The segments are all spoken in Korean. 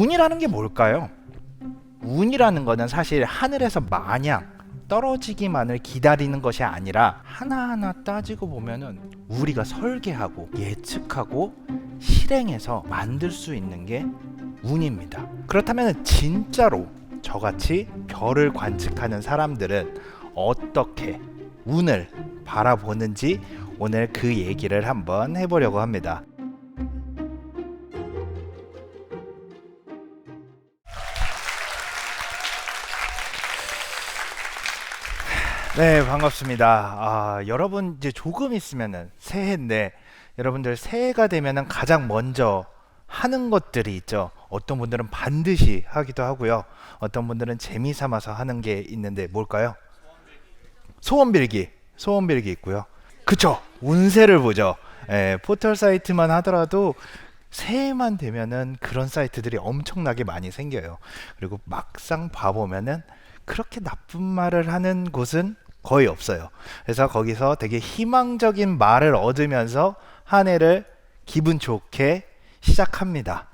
운이라는 게 뭘까요? 운이라는 거는 사실 하늘에서 마냥 떨어지기만을 기다리는 것이 아니라 하나하나 따지고 보면은 우리가 설계하고 예측하고 실행해서 만들 수 있는 게 운입니다. 그렇다면 진짜로 저같이 별을 관측하는 사람들은 어떻게 운을 바라보는지 오늘 그 얘기를 한번 해보려고 합니다. 네, 반갑습니다. 아, 여러분 이제 조금 있으면은 새해인데 여러분들 새해가 되면은 가장 먼저 하는 것들이 있죠. 어떤 분들은 반드시 하기도 하고요. 어떤 분들은 재미 삼아서 하는 게 있는데 뭘까요? 소원 빌기. 소원 빌기 있고요. 그쵸? 운세를 보죠. 예, 포털 사이트만 하더라도 새해만 되면은 그런 사이트들이 엄청나게 많이 생겨요. 그리고 막상 봐보면은 그렇게 나쁜 말을 하는 곳은 거의 없어요. 그래서 거기서 되게 희망적인 말을 얻으면서 한 해를 기분 좋게 시작합니다.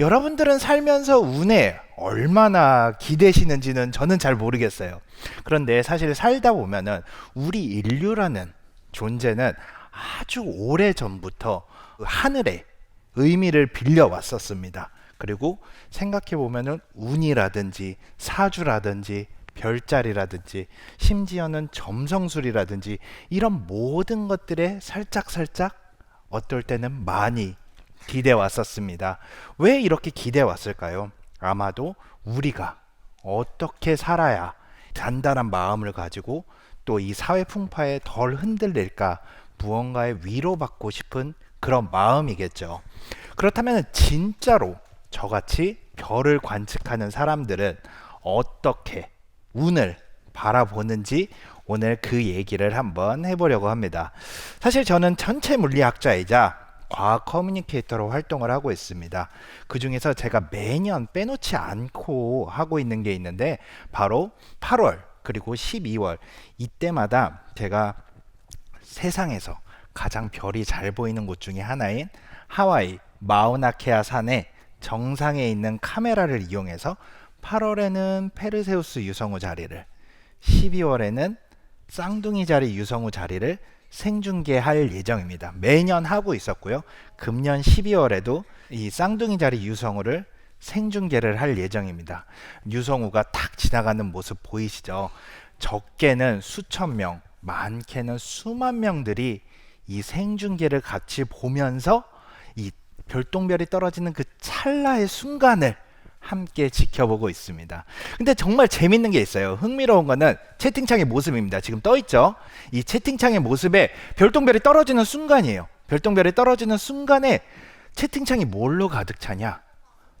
여러분들은 살면서 운에 얼마나 기대시는지는 저는 잘 모르겠어요. 그런데 사실 살다 보면은 우리 인류라는 존재는 아주 오래 전부터 하늘에 의미를 빌려 왔었습니다. 그리고 생각해 보면은 운이라든지 사주라든지 별자리라든지 심지어는 점성술이라든지 이런 모든 것들에 살짝살짝 어떨 때는 많이 기대 왔었습니다. 왜 이렇게 기대 왔을까요? 아마도 우리가 어떻게 살아야 단단한 마음을 가지고 또 이 사회 풍파에 덜 흔들릴까 무언가에 위로받고 싶은 그런 마음이겠죠. 그렇다면 진짜로 저같이 별을 관측하는 사람들은 어떻게 운을 바라보는지 오늘 그 얘기를 한번 해보려고 합니다. 사실 저는 전체 물리학자이자 과학 커뮤니케이터로 활동을 하고 있습니다. 그 중에서 제가 매년 빼놓지 않고 하고 있는 게 있는데 바로 8월 그리고 12월 이때마다 제가 세상에서 가장 별이 잘 보이는 곳 중에 하나인 하와이 마우나케아 산의 정상에 있는 카메라를 이용해서 8월에는 페르세우스 유성우 자리를 12월에는 쌍둥이 자리 유성우 자리를 생중계할 예정입니다. 매년 하고 있었고요. 금년 12월에도 이 쌍둥이 자리 유성우를 생중계를 할 예정입니다. 유성우가 탁 지나가는 모습 보이시죠? 적게는 수천 명, 많게는 수만 명들이 이 생중계를 같이 보면서 이 별똥별이 떨어지는 그 찰나의 순간을 함께 지켜보고 있습니다. 근데 정말 재밌는 게 있어요. 흥미로운 거는 채팅창의 모습입니다. 지금 떠 있죠? 이 채팅창의 모습에 별똥별이 떨어지는 순간이에요. 별똥별이 떨어지는 순간에 채팅창이 뭘로 가득 차냐?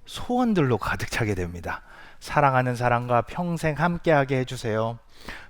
소원들로 가득 차게 됩니다. 사랑하는 사람과 평생 함께하게 해주세요.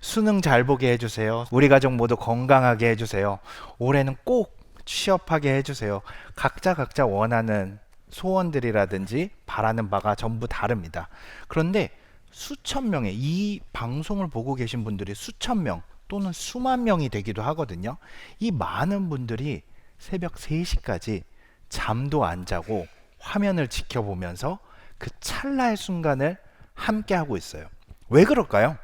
수능 잘 보게 해주세요. 우리 가족 모두 건강하게 해주세요. 올해는 꼭 취업하게 해주세요. 각자 각자 원하는 소원들이라든지 바라는 바가 전부 다릅니다. 그런데 수천 명의 이 방송을 보고 계신 분들이 수천 명 또는 수만 명이 되기도 하거든요. 이 많은 분들이 새벽 3시까지 잠도 안 자고 화면을 지켜보면서 그 찰나의 순간을 함께 하고 있어요. 왜 그럴까요?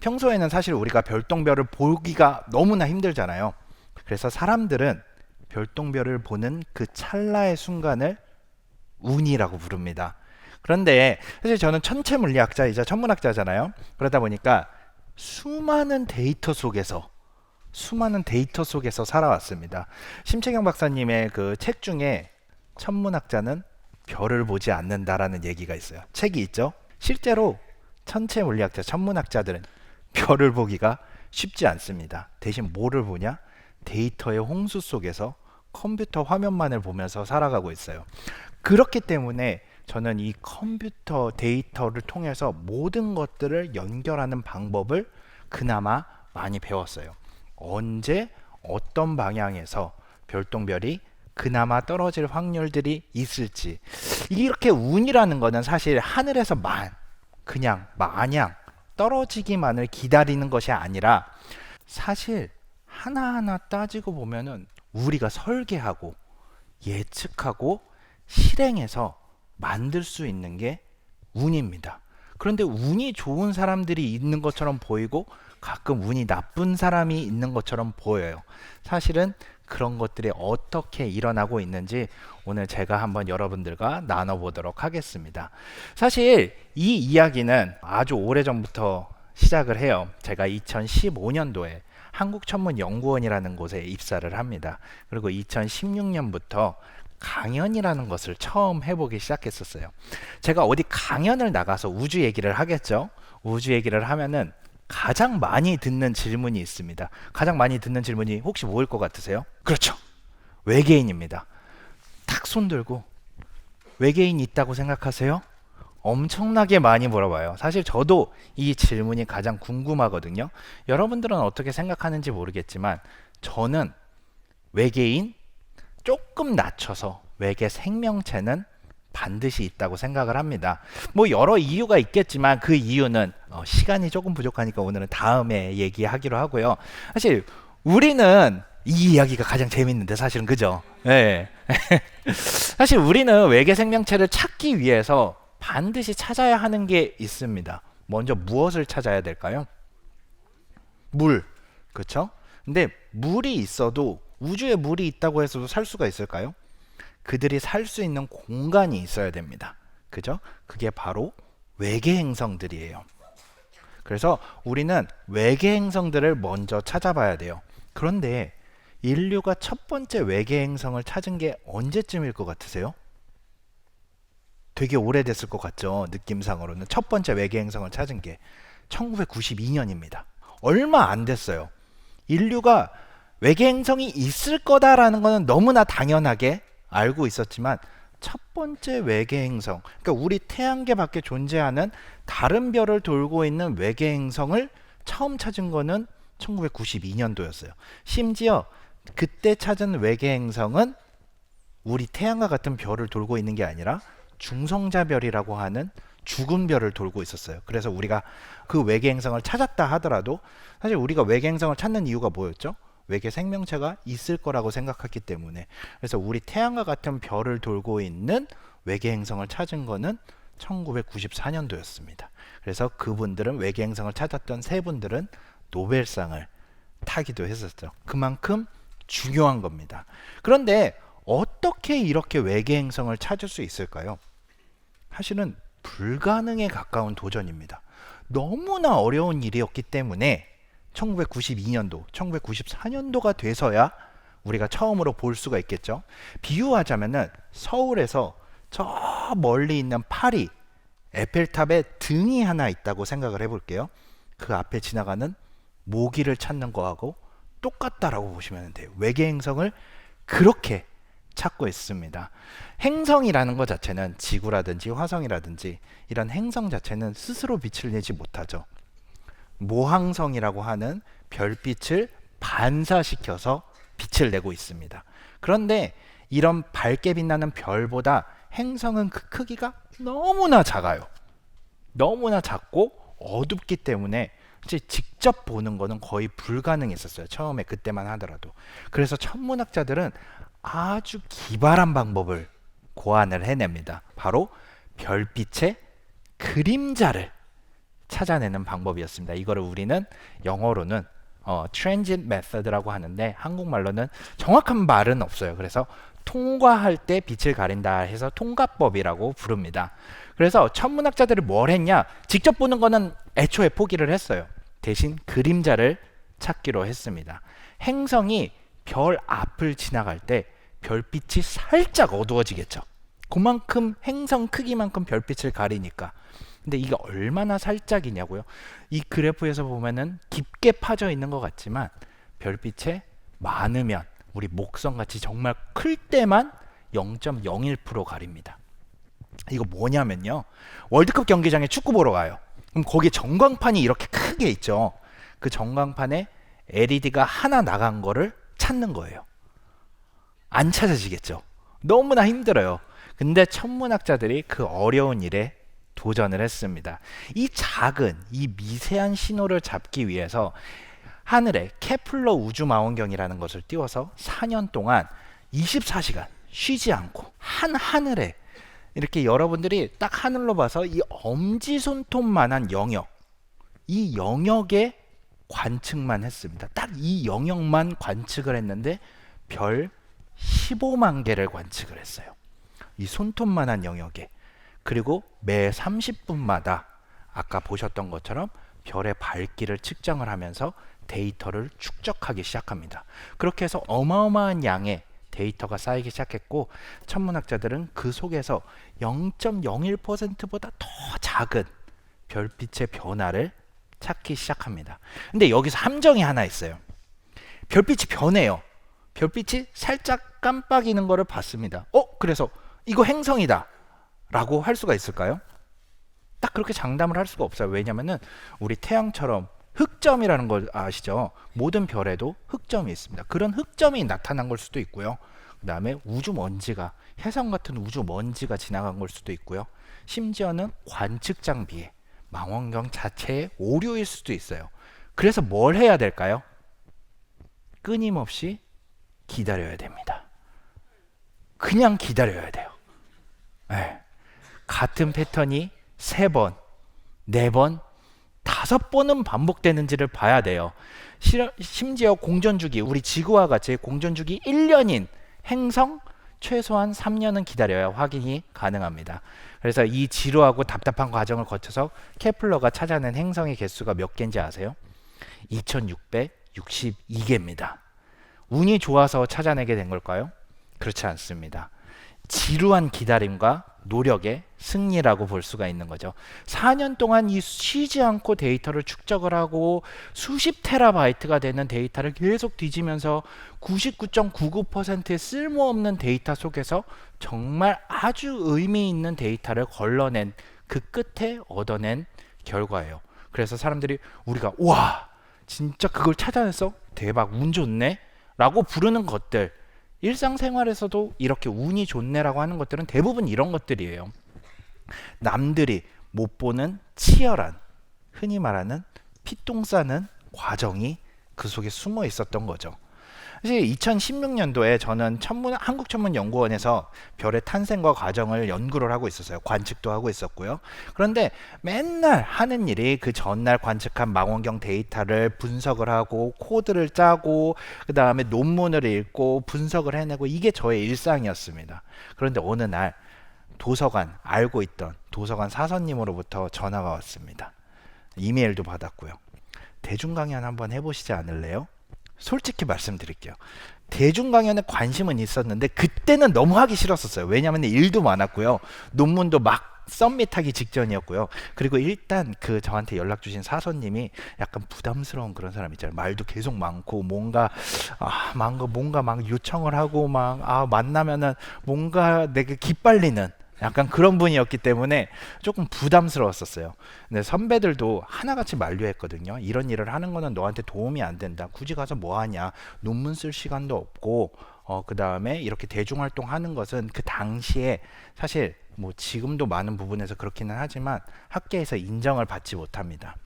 평소에는 사실 우리가 별똥별을 보기가 너무나 힘들잖아요. 그래서 사람들은 별똥별을 보는 그 찰나의 순간을 운이라고 부릅니다. 그런데 사실 저는 천체 물리학자이자 천문학자잖아요. 그러다 보니까 수많은 데이터 속에서 수많은 데이터 속에서 살아왔습니다. 심채경 박사님의 그 책 중에 천문학자는 별을 보지 않는다라는 얘기가 있어요. 책이 있죠. 실제로 천체 물리학자, 천문학자들은 별을 보기가 쉽지 않습니다. 대신 뭐를 보냐? 데이터의 홍수 속에서 컴퓨터 화면만을 보면서 살아가고 있어요. 그렇기 때문에 저는 이 컴퓨터 데이터를 통해서 모든 것들을 연결하는 방법을 그나마 많이 배웠어요. 언제 어떤 방향에서 별똥별이 그나마 떨어질 확률들이 있을지 이렇게 운이라는 거는 사실 하늘에서 만 그냥 마냥 떨어지기만을 기다리는 것이 아니라 사실 하나하나 따지고 보면은 우리가 설계하고 예측하고 실행해서 만들 수 있는 게 운입니다. 그런데 운이 좋은 사람들이 있는 것처럼 보이고 가끔 운이 나쁜 사람이 있는 것처럼 보여요. 사실은 그런 것들이 어떻게 일어나고 있는지 오늘 제가 한번 여러분들과 나눠보도록 하겠습니다. 사실 이 이야기는 아주 오래전부터 시작을 해요. 제가 2015년도에 한국천문연구원이라는 곳에 입사를 합니다. 그리고 2016년부터 강연이라는 것을 처음 해보기 시작했었어요. 제가 어디 강연을 나가서 우주 얘기를 하겠죠. 우주 얘기를 하면은 가장 많이 듣는 질문이 있습니다. 가장 많이 듣는 질문이 혹시 뭐일 것 같으세요? 그렇죠. 외계인입니다. 탁 손 들고 외계인 있다고 생각하세요? 엄청나게 많이 물어봐요. 사실 저도 이 질문이 가장 궁금하거든요. 여러분들은 어떻게 생각하는지 모르겠지만 저는 외계인 조금 낮춰서 외계 생명체는 반드시 있다고 생각을 합니다. 뭐 여러 이유가 있겠지만 그 이유는 어, 시간이 조금 부족하니까 오늘은 다음에 얘기하기로 하고요. 사실 우리는 이 이야기가 가장 재밌는데 사실은 그죠? 네. 사실 우리는 외계 생명체를 찾기 위해서 반드시 찾아야 하는 게 있습니다. 먼저 무엇을 찾아야 될까요? 물. 그렇죠? 근데 물이 있어도 우주에 물이 있다고 해서도 살 수가 있을까요? 그들이 살 수 있는 공간이 있어야 됩니다. 그죠? 그게 바로 외계 행성들이에요. 그래서 우리는 외계 행성들을 먼저 찾아봐야 돼요. 그런데 인류가 첫 번째 외계 행성을 찾은 게 언제쯤일 것 같으세요? 되게 오래됐을 것 같죠. 느낌상으로는 첫 번째 외계 행성을 찾은 게 1992년입니다. 얼마 안 됐어요. 인류가 외계 행성이 있을 거다라는 것은 너무나 당연하게 알고 있었지만 첫 번째 외계 행성, 그러니까 우리 태양계 밖에 존재하는 다른 별을 돌고 있는 외계 행성을 처음 찾은 거는 1992년도였어요. 심지어 그때 찾은 외계 행성은 우리 태양과 같은 별을 돌고 있는 게 아니라 중성자별이라고 하는 죽은 별을 돌고 있었어요. 그래서 우리가 그 외계 행성을 찾았다 하더라도 사실 우리가 외계 행성을 찾는 이유가 뭐였죠? 외계 생명체가 있을 거라고 생각했기 때문에 그래서 우리 태양과 같은 별을 돌고 있는 외계 행성을 찾은 거는 1994년도였습니다. 그래서 그분들은 외계 행성을 찾았던 세 분들은 노벨상을 타기도 했었죠. 그만큼 중요한 겁니다. 그런데 어떻게 이렇게 외계 행성을 찾을 수 있을까요? 사실은 불가능에 가까운 도전입니다. 너무나 어려운 일이었기 때문에 1992년도, 1994년도가 돼서야 우리가 처음으로 볼 수가 있겠죠. 비유하자면은 서울에서 저 멀리 있는 파리 에펠탑에 등이 하나 있다고 생각을 해볼게요. 그 앞에 지나가는 모기를 찾는 거하고 똑같다라고 보시면 돼요. 외계 행성을 그렇게 찾고 있습니다. 행성이라는 것 자체는 지구라든지 화성이라든지 이런 행성 자체는 스스로 빛을 내지 못하죠. 모항성이라고 하는 별빛을 반사시켜서 빛을 내고 있습니다. 그런데 이런 밝게 빛나는 별보다 행성은 그 크기가 너무나 작아요. 너무나 작고 어둡기 때문에 직접 보는 거는 거의 불가능했었어요. 처음에 그때만 하더라도. 그래서 천문학자들은 아주 기발한 방법을 고안을 해냅니다. 바로 별빛의 그림자를 찾아내는 방법이었습니다. 이거를 우리는 영어로는 어, transit method라고 하는데 한국말로는 정확한 말은 없어요. 그래서 통과할 때 빛을 가린다 해서 통과법이라고 부릅니다. 그래서 천문학자들이 뭘 했냐? 직접 보는 거는 애초에 포기를 했어요. 대신 그림자를 찾기로 했습니다. 행성이 별 앞을 지나갈 때 별빛이 살짝 어두워지겠죠. 그만큼 행성 크기만큼 별빛을 가리니까 근데 이게 얼마나 살짝이냐고요? 이 그래프에서 보면은 깊게 파져 있는 것 같지만 별빛에 많으면 우리 목성 같이 정말 클 때만 0.01% 가립니다. 이거 뭐냐면요. 월드컵 경기장에 축구 보러 가요. 그럼 거기에 전광판이 이렇게 크게 있죠. 그 전광판에 LED가 하나 나간 거를 찾는 거예요. 안 찾아지겠죠. 너무나 힘들어요. 근데 천문학자들이 그 어려운 일에 도전을 했습니다. 이 작은 이 미세한 신호를 잡기 위해서 하늘에 케플러 우주 망원경이라는 것을 띄워서 4년 동안 24시간 쉬지 않고 한 하늘에 이렇게 여러분들이 딱 하늘로 봐서 이 엄지 손톱만한 영역, 이 영역에 관측만 했습니다. 딱 이 영역만 관측을 했는데 별 15만 개를 관측을 했어요. 이 손톱만한 영역에. 그리고 매 30분마다 아까 보셨던 것처럼 별의 밝기를 측정을 하면서 데이터를 축적하기 시작합니다. 그렇게 해서 어마어마한 양의 데이터가 쌓이기 시작했고 천문학자들은 그 속에서 0.01%보다 더 작은 별빛의 변화를 찾기 시작합니다. 근데 여기서 함정이 하나 있어요. 별빛이 변해요. 별빛이 살짝 깜빡이는 거를 봤습니다. 어? 그래서 이거 행성이다. 라고 할 수가 있을까요? 딱 그렇게 장담을 할 수가 없어요. 왜냐면은 우리 태양처럼 흑점이라는 걸 아시죠? 모든 별에도 흑점이 있습니다. 그런 흑점이 나타난 걸 수도 있고요. 그 다음에 우주 먼지가 혜성 같은 우주 먼지가 지나간 걸 수도 있고요. 심지어는 관측 장비에 망원경 자체의 오류일 수도 있어요. 그래서 뭘 해야 될까요? 끊임없이 기다려야 됩니다. 그냥 기다려야 돼요. 네. 같은 패턴이 세 번, 네 번, 다섯 번은 반복되는지를 봐야 돼요. 실- 심지어 공전주기, 우리 지구와 같이 공전주기 1년인 행성 최소한 3년은 기다려야 확인이 가능합니다. 그래서 이 지루하고 답답한 과정을 거쳐서 케플러가 찾아낸 행성의 개수가 몇 개인지 아세요? 2662개입니다. 운이 좋아서 찾아내게 된 걸까요? 그렇지 않습니다. 지루한 기다림과 노력의 승리라고 볼 수가 있는 거죠. 4년 동안 이 쉬지 않고 데이터를 축적을 하고 수십 테라바이트가 되는 데이터를 계속 뒤지면서 99.99%의 쓸모없는 데이터 속에서 정말 아주 의미 있는 데이터를 걸러낸 그 끝에 얻어낸 결과예요. 그래서 사람들이 우리가 와 진짜 그걸 찾아냈어 대박 운 좋네 라고 부르는 것들 일상생활에서도 이렇게 운이 좋네라고 하는 것들은 대부분 이런 것들이에요. 남들이 못 보는 치열한 흔히 말하는 피똥 싸는 과정이 그 속에 숨어 있었던 거죠. 사실 2016년도에 저는 천문 한국 천문 연구원에서 별의 탄생과 과정을 연구를 하고 있었어요. 관측도 하고 있었고요. 그런데 맨날 하는 일이 그 전날 관측한 망원경 데이터를 분석을 하고 코드를 짜고 그 다음에 논문을 읽고 분석을 해내고 이게 저의 일상이었습니다. 그런데 어느 날 도서관 알고 있던 도서관 사서님으로부터 전화가 왔습니다. 이메일도 받았고요. 대중 강연 한번 해보시지 않을래요? 솔직히 말씀드릴게요. 대중 강연에 관심은 있었는데 그때는 너무 하기 싫었었어요. 왜냐하면 일도 많았고요. 논문도 막 썸밋하기 직전이었고요. 그리고 일단 그 저한테 연락 주신 사서님이 약간 부담스러운 그런 사람 있잖아요. 말도 계속 많고 뭔가 아 뭔가 뭔가 막 요청을 하고 막 아 만나면은 뭔가 내가 기빨리는 약간 그런 분이었기 때문에 조금 부담스러웠었어요. 근데 선배들도 하나같이 만류했거든요. 이런 일을 하는 거는 너한테 도움이 안 된다. 굳이 가서 뭐 하냐? 논문 쓸 시간도 없고 어 그 다음에 이렇게 대중 활동 하는 것은 그 당시에 사실 뭐 지금도 많은 부분에서 그렇기는 하지만 학계에서 인정을 받지 못합니다.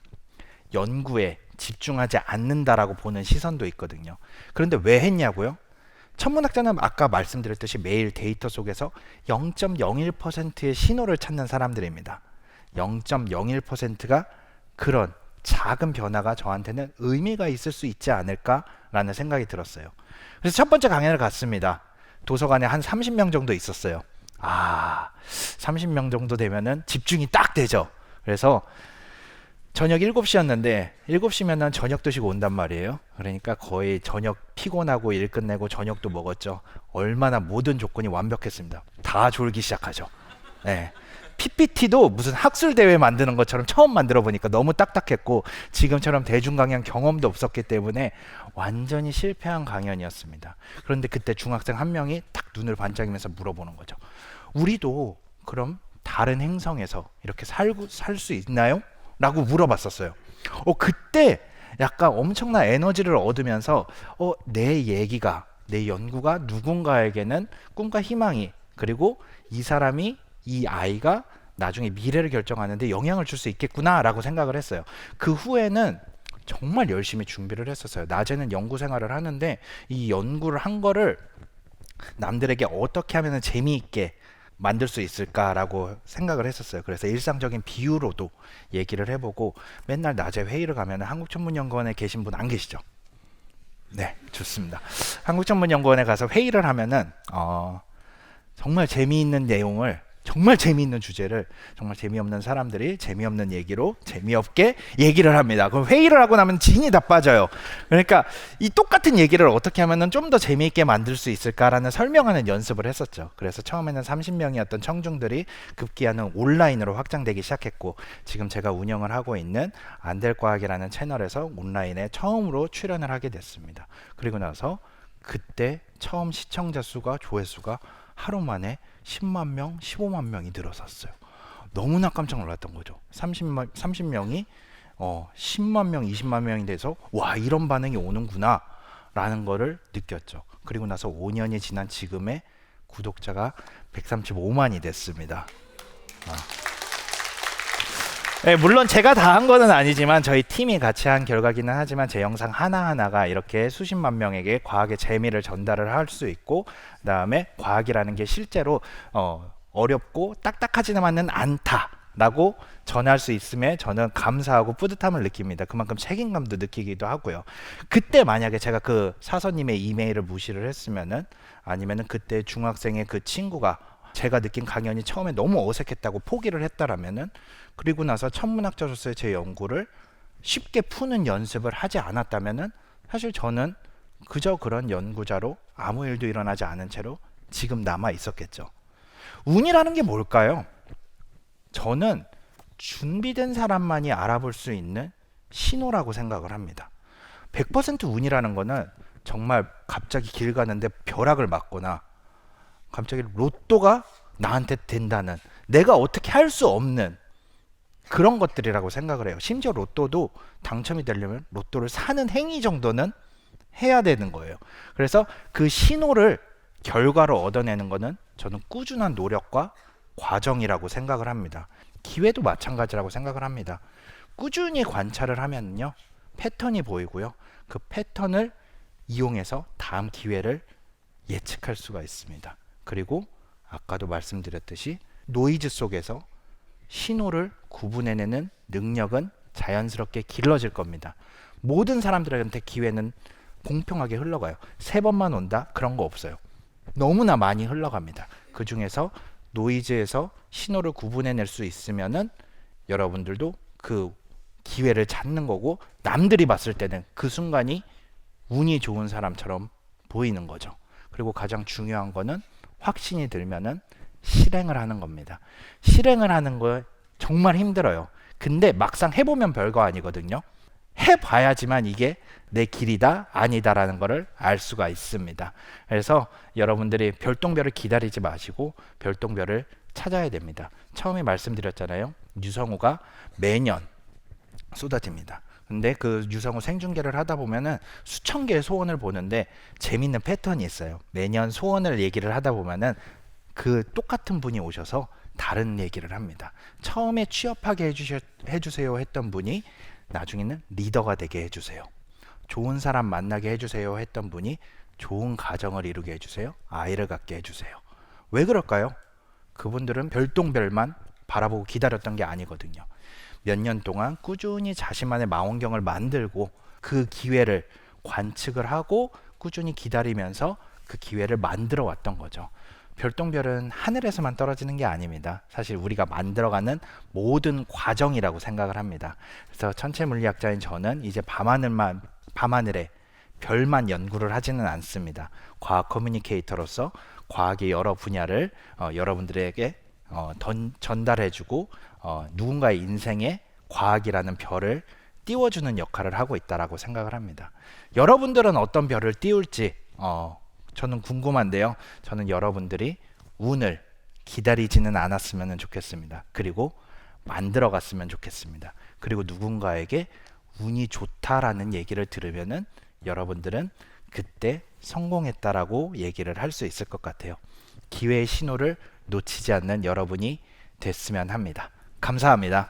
연구에 집중하지 않는다라고 보는 시선도 있거든요. 그런데 왜 했냐고요? 천문학자는 아까 말씀드렸듯이 매일 데이터 속에서 0.01%의 신호를 찾는 사람들입니다. 0.01%가 그런 작은 변화가 저한테는 의미가 있을 수 있지 않을까라는 생각이 들었어요. 그래서 첫 번째 강연을 갔습니다. 도서관에 한 30명 정도 있었어요. 아, 30명 정도 되면은 집중이 딱 되죠. 그래서 저녁 7시였는데 7시면은 저녁 드시고 온단 말이에요. 그러니까 거의 저녁 피곤하고 일 끝내고 저녁도 먹었죠. 얼마나 모든 조건이 완벽했습니다. 다 졸기 시작하죠. 네. PPT도 무슨 학술 대회 만드는 것처럼 처음 만들어 보니까 너무 딱딱했고 지금처럼 대중 강연 경험도 없었기 때문에 완전히 실패한 강연이었습니다. 그런데 그때 중학생 한 명이 딱 눈을 반짝이면서 물어보는 거죠. 우리도 그럼 다른 행성에서 이렇게 살고 살 수 있나요? 라고 물어봤었어요. 어, 그때 약간 엄청난 에너지를 얻으면서 어, 내 얘기가 내 연구가 누군가에게는 꿈과 희망이 그리고 이 사람이 이 아이가 나중에 미래를 결정하는데 영향을 줄 수 있겠구나라고 생각을 했어요. 그 후에는 정말 열심히 준비를 했었어요. 낮에는 연구 생활을 하는데 이 연구를 한 거를 남들에게 어떻게 하면 재미있게 만들 수 있을까라고 생각을 했었어요. 그래서 일상적인 비유로도 얘기를 해보고 맨날 낮에 회의를 가면 한국천문연구원에 계신 분 안 계시죠? 네, 좋습니다. 한국천문연구원에 가서 회의를 하면은 어, 정말 재미있는 내용을 정말 재미있는 주제를 정말 재미없는 사람들이 재미없는 얘기로 재미없게 얘기를 합니다. 그럼 회의를 하고 나면 진이 다 빠져요. 그러니까 이 똑같은 얘기를 어떻게 하면은 좀 더 재미있게 만들 수 있을까라는 설명하는 연습을 했었죠. 그래서 처음에는 30명이었던 청중들이 급기야는 온라인으로 확장되기 시작했고 지금 제가 운영을 하고 있는 안될과학이라는 채널에서 온라인에 처음으로 출연을 하게 됐습니다. 그리고 나서 그때 처음 시청자 수가 조회수가 하루 만에 10만 명, 15만 명이 늘어섰어요. 너무나 깜짝 놀랐던 거죠. 30만 30명이 어 10만 명, 20만 명이 돼서 와 이런 반응이 오는구나 라는 거를 느꼈죠. 그리고 나서 5년이 지난 지금의 구독자가 135만이 됐습니다. 네, 물론 제가 다 한 거는 아니지만 저희 팀이 같이 한 결과기는 하지만 제 영상 하나하나가 이렇게 수십만 명에게 과학의 재미를 전달을 할 수 있고 그다음에 과학이라는 게 실제로 어, 어렵고 딱딱하지만은 않다라고 전할 수 있음에 저는 감사하고 뿌듯함을 느낍니다. 그만큼 책임감도 느끼기도 하고요. 그때 만약에 제가 그 사서님의 이메일을 무시를 했으면은 아니면은 그때 중학생의 그 친구가 제가 느낀 강연이 처음에 너무 어색했다고 포기를 했다라면은 그리고 나서 천문학자로서의 제 연구를 쉽게 푸는 연습을 하지 않았다면은 사실 저는 그저 그런 연구자로 아무 일도 일어나지 않은 채로 지금 남아 있었겠죠. 운이라는 게 뭘까요? 저는 준비된 사람만이 알아볼 수 있는 신호라고 생각을 합니다. 100% 운이라는 거는 정말 갑자기 길 가는데 벼락을 맞거나 갑자기 로또가 나한테 된다는 내가 어떻게 할 수 없는 그런 것들이라고 생각을 해요. 심지어 로또도 당첨이 되려면 로또를 사는 행위 정도는 해야 되는 거예요. 그래서 그 신호를 결과로 얻어내는 거는 저는 꾸준한 노력과 과정이라고 생각을 합니다. 기회도 마찬가지라고 생각을 합니다. 꾸준히 관찰을 하면요. 패턴이 보이고요. 그 패턴을 이용해서 다음 기회를 예측할 수가 있습니다. 그리고 아까도 말씀드렸듯이 노이즈 속에서 신호를 구분해내는 능력은 자연스럽게 길러질 겁니다. 모든 사람들한테 기회는 공평하게 흘러가요. 세 번만 온다? 그런 거 없어요. 너무나 많이 흘러갑니다. 그 중에서 노이즈에서 신호를 구분해낼 수 있으면은 여러분들도 그 기회를 찾는 거고 남들이 봤을 때는 그 순간이 운이 좋은 사람처럼 보이는 거죠. 그리고 가장 중요한 거는 확신이 들면은 실행을 하는 겁니다. 실행을 하는 거 정말 힘들어요. 근데 막상 해보면 별거 아니거든요. 해봐야지만 이게 내 길이다 아니다라는 것을 알 수가 있습니다. 그래서 여러분들이 별똥별을 기다리지 마시고 별똥별을 찾아야 됩니다. 처음에 말씀드렸잖아요. 유성우가 매년 쏟아집니다. 근데 그 유성우 생중계를 하다 보면은 수천 개의 소원을 보는데 재밌는 패턴이 있어요. 매년 소원을 얘기를 하다 보면은 그 똑같은 분이 오셔서 다른 얘기를 합니다. 처음에 취업하게 해주셔, 해주세요 했던 분이 나중에는 리더가 되게 해주세요. 좋은 사람 만나게 해주세요 했던 분이 좋은 가정을 이루게 해주세요. 아이를 갖게 해주세요. 왜 그럴까요? 그분들은 별똥별만 바라보고 기다렸던 게 아니거든요. 몇 년 동안 꾸준히 자신만의 망원경을 만들고 그 기회를 관측을 하고 꾸준히 기다리면서 그 기회를 만들어 왔던 거죠. 별똥별은 하늘에서만 떨어지는 게 아닙니다. 사실 우리가 만들어가는 모든 과정이라고 생각을 합니다. 그래서 천체 물리학자인 저는 이제 밤하늘만 밤하늘에 별만 연구를 하지는 않습니다. 과학 커뮤니케이터로서 과학의 여러 분야를 어, 여러분들에게 어, 던, 전달해주고 어, 누군가의 인생에 과학이라는 별을 띄워주는 역할을 하고 있다라고 생각을 합니다. 여러분들은 어떤 별을 띄울지 어, 저는 궁금한데요. 저는 여러분들이 운을 기다리지는 않았으면 좋겠습니다. 그리고 만들어 갔으면 좋겠습니다. 그리고 누군가에게 운이 좋다라는 얘기를 들으면은 여러분들은 그때 성공했다라고 얘기를 할 수 있을 것 같아요. 기회의 신호를 놓치지 않는 여러분이 됐으면 합니다. 감사합니다.